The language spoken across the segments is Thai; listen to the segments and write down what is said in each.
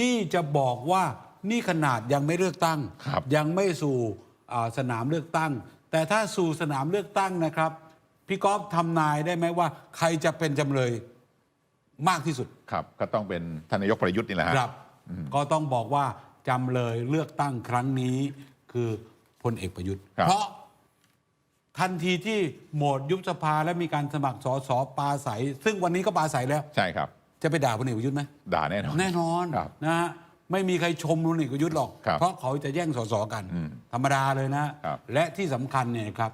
นี่จะบอกว่านี่ขนาดยังไม่เลือกตั้ง ครับ ยังไม่สู่อ่าสนามเลือกตั้ง แต่ถ้าสู่สนามเลือกตั้งนะครับ พี่ก๊อฟทำนายได้ไหมว่า ใครจะเป็นจำเลยมากที่สุด ครับก็ต้องเป็นท่านนายกประยุทธ์นี่แหละฮะ ครับ ก็ต้องบอกว่าจำเลยเลือกตั้งครั้งนี้คือพลเอกประยุทธ์ ครับ เพราะทันทีที่โหมดยุบสภาและมีการสมัครสอสอปลาใส ซึ่งวันนี้ก็ปลาใสแล้ว ใช่ครับ จะไปด่าพลเอกประยุทธ์ไหมด่าแน่นอน แน่นอนครับนะฮะไม่มีใครชมพลเอกประยุทธ์หรอก ครับเพราะเขาจะแย่งสสกัน อืมธรรมดาเลยนะ ครับและที่สำคัญเนี่ยครับ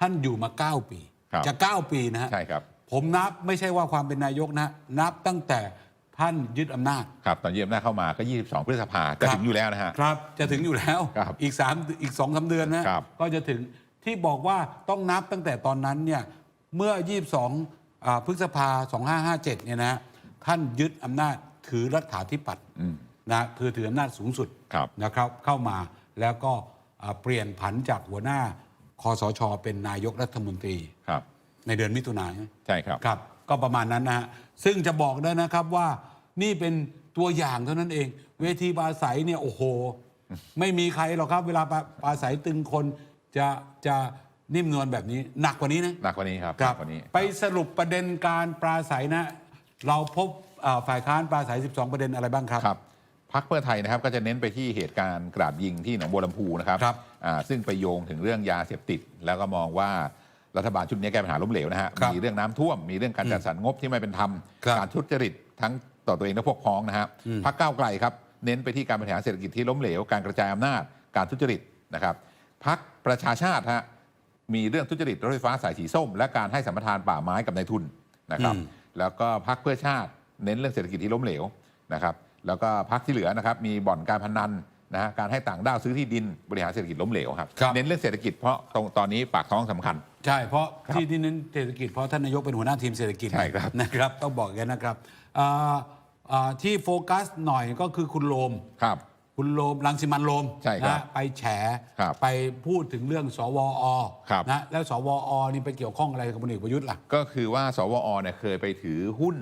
ท่านอยู่มา 9 ปี ครับ จะ 9 ปีนะฮะ ใช่ครับ ผมนับไม่ใช่ว่าความเป็นนายกนะนับตั้งแต่ท่านยึดอำนาจ ครับตอนเยี่ยมหน้าจเข้ามาก็ 22 พฤษภาจะครับถึงอยู่แล้วนะฮะ ครับจะถึงอยู่แล้วครับอีกสามอีกสองสาเดือนนะครับก็จะถึงที่บอกว่าต้องนับตั้งแต่ตอนนั้นเนี่ยเมื่อ 22อ่าพฤษภา 2557เนี่ยนะ ท่านยึดอำนาจถือรัฐาธิปัตย์อืมนะคือถืออำนาจสูงสุดครับนะครับ เข้ามาแล้วก็อ่าเปลี่ยนผันจากหัวหน้าคอสช เป็นนายกรัฐมนตรีครับ ในเดือนมิถุนายนใช่ครับครับ ก็ประมาณนั้นนะฮะซึ่งจะบอกได้นะครับว่านี่เป็นตัวอย่างเท่านั้นเอง เวทีปราศัยเนี่ยโอ้โห ไม่มีใครหรอกครับ เวลาปราปราศัยตึงคนจะจะนิ่มนวลแบบนี้ หนักกว่านี้นะหนักกว่านี้ครับครับหนักกว่านี้ไปสรุปประเด็นการปราศัยนะ เราพบอ่าฝ่ายค้านปราศัย 12 ประเด็นอะไรบ้างครับครับพักเพื่อไทยนะครับก็จะเน้นไปที่เหตุการณ์กราดยิงที่หนองบัวลำพูนะครับครับอ่าซึ่งไปโยงถึงเรื่องยาเสพติด แล้วก็มองว่ารัฐบาลชุดนี้แก้ปัญหาล้มเหลวนะฮะครับมีเรื่องน้ำท่วมมีเรื่องการจัดสรรงบที่ไม่เป็นธรรมครับการทุจริตทั้งต่อตัวเองและพวกพ้องนะฮะพักก้าวไกลครับเน้นไปที่การบริหารเศรษฐกิจที่ล้มเหลวการกระจายอำนาจการทุจริตนะครับพักประชาชาติฮะมีเรื่องทุจริตรถไฟฟ้าสายสีส้ม และการให้สัมปทานป่าไม้กับนายทุนนะครับอืม แล้วก็พักเพื่อชาติเน้นเรื่องเศรษฐกิจที่ล้มเหลวนะครับแล้วก็พักที่เหลือนะครับมีบ่อนการพนันนะฮะการให้ต่างด้าวซื้อที่ดินบริหารเศรษฐกิจล้มเหลวครับครับ เน้นเรื่องเศรษฐกิจเพราะตรงตอนนี้ปากท้องสำคัญ ใช่ เพราะครับที่ที่นั้นเศรษฐกิจเพราะท่านนายกเป็นหัวหน้าทีมเศรษฐกิจใช่ครับ นะครับ ต้องบอกอย่างนั้นนะครับอ่าอ่าที่โฟกัสหน่อยก็คือคุณโรมครับ คุณโรมรังสิมันต์โรมใช่ครับนะไปแฉครับไปพูดถึงเรื่องสวอครับ นะแล้วสวอนี่ไปเกี่ยวข้องอะไรกับพลเอกประยุทธ์ล่ะ ก็คือว่า สวอเนี่ยเคยไปถือหุ้น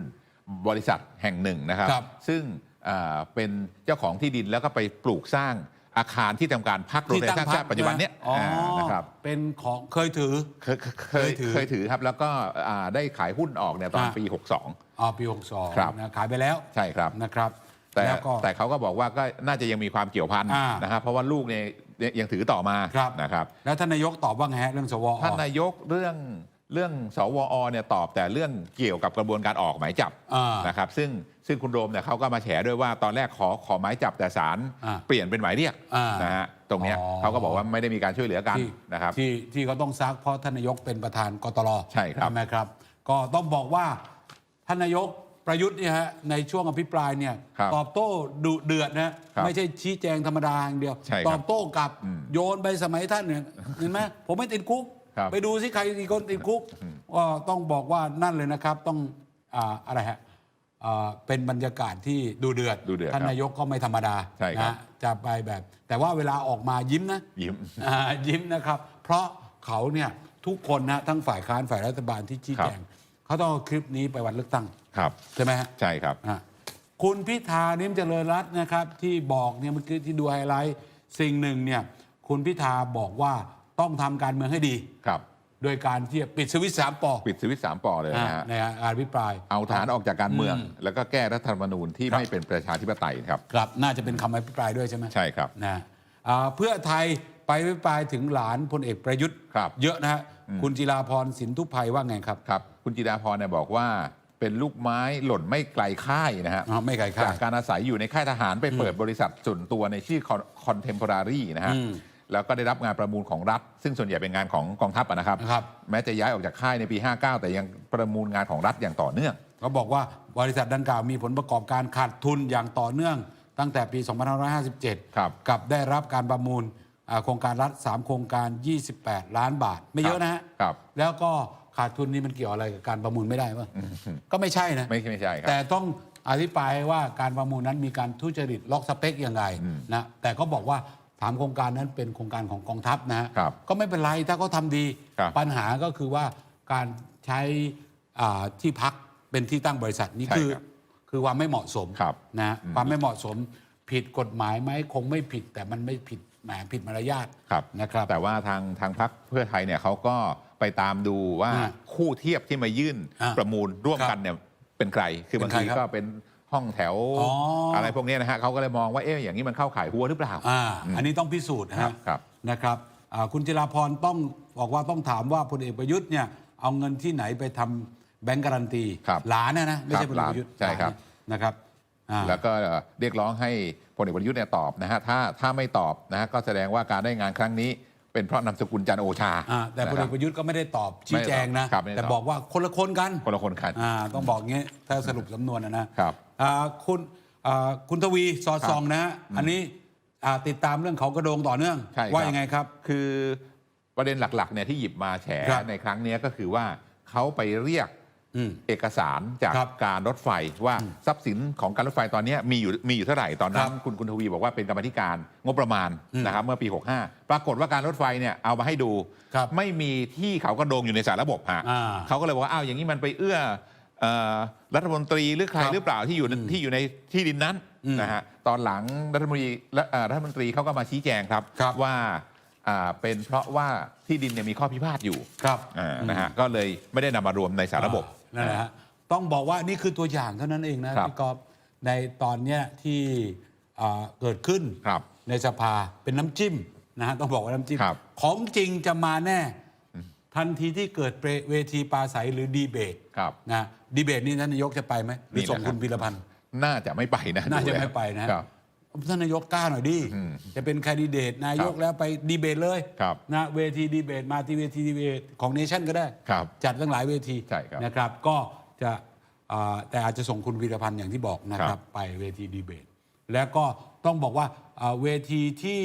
บริษัทแห่งหนึ่งนะครับ ครับซึ่งอ่าเป็นเจ้าของที่ดินแล้วก็ไปปลูกสร้างอาคารที่ทำการพักโรงเรียนสร้างชาติปัจจุบันเนี้ยอ๋ออ่านะครับเป็นของเคยถือ เคยเคยเคยถือ เคยถือครับแล้วก็อ่าได้ขายหุ้นออกเนี่ยตอนอ่าปี 62 อ๋อปี62ครับ นะขายไปแล้วใช่ครับ นะครับ แต่แล้วก็แต่เขาก็บอกว่าก็น่าจะยังมีความเกี่ยวพันอ่านะครับเพราะว่าลูกเนี่ยยังถือต่อมาครับ นะครับ แล้วท่านนายกตอบว่าไงฮะเรื่องสวอท่านนายกเรื่องเรื่องสวอเนี่ยตอบแต่เรื่องเกี่ยวกับกระบวนการออกหมายจับอ่า นะครับซึ่งซึ่งคุณโรมเนี่ยเขาก็มาแฉด้วยว่าตอนแรกขอขอหมายจับแต่ศาลอ่าเปลี่ยนเป็นหมายเรียกอ่านนะฮะตรงเนี้ยอ๋อ เขาก็บอกว่าไม่ได้มีการช่วยเหลือกันที่นะครับ ที่ที่เขาต้องซักเพราะท่านนายกเป็นประธานกตลใช่ครับไหมครับ ก็ต้องบอกว่าท่านนายก ประยุทธ์เนี่ยฮะในช่วงอภิปรายเนี่ยครับตอบโต้ดุเดือดนะครับไม่ใช่ชี้แจงธรรมดาอย่างเดียว ใช่ครับตอบโต้กลับอืมโยนไปสมัยท่านเนี่ยเห็นไหมผมไม่ติดคุก ครับไปดูสิใครอีกคนติดคุกก็ต้องบอกว่านั่นเลยนะครับต้องอ่าอะไรฮะอ่าเป็นบรรยากาศที่ดูเดือดดูเดือดท่านครับนายกก็ไม่ธรรมดาใช่ครับ นะจะไปแบบ แต่ว่าเวลาออกมายิ้มนะ ยิ้ม อ่ายิ้มนะครับ เพราะเขาเนี่ยทุกคนนะทั้งฝ่ายค้านฝ่ายรัฐบาลที่ชี้แจง เขาต้องเอาคลิปนี้ไปวันเลือกตั้ง ครับ ใช่ไหมฮะใช่ครับ อะคุณพิธานิ่มเจริญรัตน์นะครับ ที่บอกเนี่ยเมื่อกี้ที่ดูไฮไลท์สิ่งหนึ่งเนี่ยคุณพิธาบอกว่าต้องทำการเมืองให้ดี ครับ โดยการที่จะปิดสวิตช์สามปอปิดสวิตช์สามปอเลยอะนะฮะ ในการพิปราย เอาฐานออกจากการเมืองอืมแล้วก็แก้รัฐธรรมนูญที่ครับ ไม่เป็นประชาธิปไตยครับ ครับน่าจะเป็นคำอภิปรายด้วยใช่ไหมใช่ครับ นะอ่าเพื่อไทย ไปอภิปรายถึงหลานพลเอกประยุทธ์ครับ เยอะนะฮะคุณจิราพรสินทุภัยว่าไงครับ ครับ คุณจิดาพรเนี่ยบอกว่าเป็นลูกไม้หล่นไม่ไกลค่ายนะฮะอ๋อไม่ไกลค่าย จากการอาศัยอยู่ในค่ายทหารไปเปิดบริษัทส่วนตัวในชื่อคอนเทมพอรารีนะฮะ อืม แล้วก็ได้รับงานประมูลของรัฐ ซึ่งส่วนใหญ่เป็นงานของกองทัพอะนะครับครับ แม้จะย้ายออกจากค่ายในปี 59 แต่ยังประมูลงานของรัฐอย่างต่อเนื่อง เขาบอกว่าบริษัทดังกล่าวมีผลประกอบการขาดทุนอย่างต่อเนื่อง ตั้งแต่ปี 2557 ครับ กับได้รับการประมูลอ่า โครงการรัฐ 3 โครงการ 28 ล้านบาท ไม่เยอะนะฮะครับแล้วก็ขาดทุนนี่มันเกี่ยวอะไรกับการประมูลไม่ได้ป่ะก็ไม่ใช่นะไม่ไม่ใช่ครับแต่ต้องอธิบายว่าการประมูลนั้นมีการทุจริตล็อกสเปคยังไงนะแต่ก็บอกว่าถามโครงการนั้นเป็นโครงการของกองทัพนะฮะครับก็ไม่เป็นไรถ้าเขาทำดีครับปัญหาก็คือว่าการใช้อ่าที่พักเป็นที่ตั้งบริษัทนี่ใช่คือครับคือความไม่เหมาะสมครับนะความไม่เหมาะสมผิดกฎหมายไหมคงไม่ผิดแต่มันไม่ผิด แหมผิดมารยาทครับนะครับ แต่ว่าทางทางพรรคเพื่อไทยเนี่ยเขาก็ไปตามดูว่าอ่าคู่เทียบที่มายื่นอ่าประมูลร่วมครับกันเนี่ยเป็นใคร คือบางเป็นใครทีครับก็เป็นห้องแถวอ๋อออะไรพวกเนี้ยนะฮะเขาก็เลยมองว่าเอ๊ะอย่างนี้มันเข้าข่ายหัวหรือเปล่าอ่าอันนี้ต้องพิสูจน์ครันะบครับนะครับอ่าคุณจิราพรต้องบอกว่าต้องถามว่าพลเอกประยุทธ์เนี่ยเอาเงินที่ไหนไปทำแบงก์การันตีครับหลานนะนะไม่ใช่ครับพลเอกประยุทธ์หลานใช่ครับหลานนะครับอ่า แล้วก็เรียกร้องให้พลเอกประยุทธ์เนี่ยตอบนะฮะถ้าถ้าไม่ตอบนะฮะก็แสดงว่าการได้งานครั้งนี้ เป็นเพราะนามสกุลจันทร์โอชาอ่าแต่พลนะเอครักบประยุทธ์ก็ไม่ได้ตอบชี้แจงนะครับไม่ได้ตอบแต่บอกว่าคนละคนกันคนละคนกันอ่าต้องบอกงี้ถ้าสรุปสำนวนนะนะครับอ่าคุณอ่าคุณทวีสอดส่องนะฮะอันนี้อ่าติดตามเรื่องเขากระโดงต่อเนื่องใช่ครับว่ายังไงครับ คือประเด็นหลักๆเนี่ยที่หยิบมาแฉครับในครั้งเนี้ยก็คือว่าเขาไปเรียกอืม เอกสารจากครับการรถไฟว่าทรัพย์สินของการรถไฟตอนเนี้ยมีอยู่มีอยู่เท่าไหร่ตอนนั้นครับคุณคุณทวีบอกว่าเป็นกรรมาธิการงบประมาณอืมนะครับเมื่อปี 65 ปรากฏว่าการรถไฟเนี่ยเอามาให้ดูครับไม่มีที่เขากระโดงอยู่ในสารระบบฮะอ่าเขาก็เลยบอกว่าอ้าวอย่างนี้มันไปเอื้อเอ่อรัฐมนตรีหรือใครครับหรือเปล่าที่อยู่ในที่อยู่ในที่ดินนั้นอืมนะฮะตอนหลังรัฐมนตรีและเอ่อรัฐมนตรีเขาก็มาชี้แจงครับครับว่าอ่าเป็นเพราะว่าที่ดินเนี่ยมีข้อพิพาทอยู่ครับอ่านะฮะก็เลยไม่ได้นำมารวมในสารระบบอ่า นั่นแหละฮะต้องบอกว่านี่คือตัวอย่างเท่านั้นเองนะครับ พี่กอบในตอนเนี้ยที่อ่าเกิดขึ้นครับในสภาเป็นน้ำจิ้มนะฮะต้องบอกว่าน้ำจิ้ม ครับ ของจริงจะมาแน่ ทันทีที่เกิดเวทีปราศัยหรือดีเบตครับ นะดีเบตนี่ท่านนายกจะไปไหมหรือส่งนี่แหละครับคุณพีรพันธ์ น่าจะไม่ไปนะน่าจะดูแล้วไม่ไปนะ ครับ ท่านนายกกล้าหน่อยดิอืมจะเป็นแคนดิเดตนายกครับแล้วไปดีเบตเลยครับนะเวทีดีเบตมาที่เวทีดีเบตของเนชั่นก็ได้ครับจัดตั้งหลายเวทีใช่ครับนะครับ ก็จะอ่าแต่อาจจะส่งคุณวีรพันธ์อย่างที่บอกนะคครัรับบไปเวทีดีเบต แล้วก็ต้องบอกว่าอ่าเวทีที่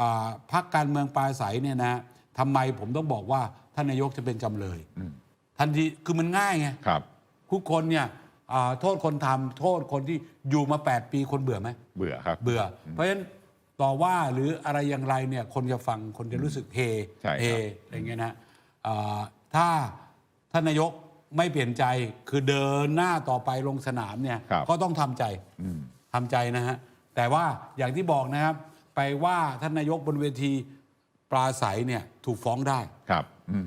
อ่าพักการเมืองปลาใสเนี่ยนะทำไมผมต้องบอกว่าท่านนายกจะเป็นจำเลยอืมทันทีคือมันง่ายไงครับทุกคนเนี่ย อ่าโทษคนทำโทษคนที่อยู่มา 8 ปีคนเบื่อไหมเบื่อครับ เบื่อ เพราะฉะนั้นต่อว่าหรืออะไรอย่างไรเนี่ยคนจะฟังคนจะรู้สึกเฮใช่ครับ เฮอะไรเงี้ยนะอ่าถ้าท่านนายกไม่เปลี่ยนใจคือเดินหน้าต่อไปลงสนามเนี่ยครับ ก็ต้องทำใจ อืม ทำใจนะฮะ แต่ว่าอย่างที่บอกนะครับ ไปว่าท่านนายกบนเวทีปราศัยเนี่ยถูกฟ้องได้ ครับอืม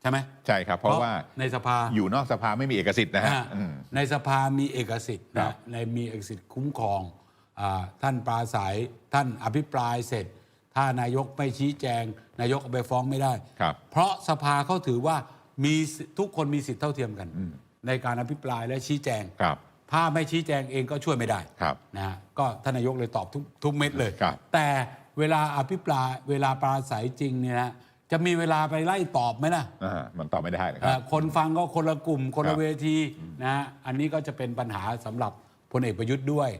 ใช่ไหมใช่ครับ เพราะว่าในสภาอยู่นอกสภาไม่มีเอกสิทธิ์นะฮะอ่าอืมในสภามีเอกสิทธิ์ครันะบในมีเอกสิทธิ์คุ้มครองอาท่านปราศัยท่านอภิปรายเสร็จ ถ้านายกไม่ชี้แจง นายกเอาไปฟ้องไม่ได้ครับเพราะสภาเขาถือว่ามีสิทุกคนมีสิทธิ์เท่าเทียมกัน ในการอภิปรายและชี้แจงครับถ้าไม่ชี้แจงเองก็ช่วยไม่ได้ครับนะฮะก็ท่านนายกเลยตอบทุกทุกเม็ดเลยครับแต่เวลาอภิปรายเวลาปราศัยจริงเนี่ยนะ จะมีเวลาไปไล่ตอบไหมล่ะอ่ามันตอบไม่ได้นะคเอ่รัอบคนฟังก็คนละกลุ่ม คนครัละบ เวทีนะฮะอันนี้ก็จะเป็นปัญหาสำหรับพลเอกประยุทธ์ด้วย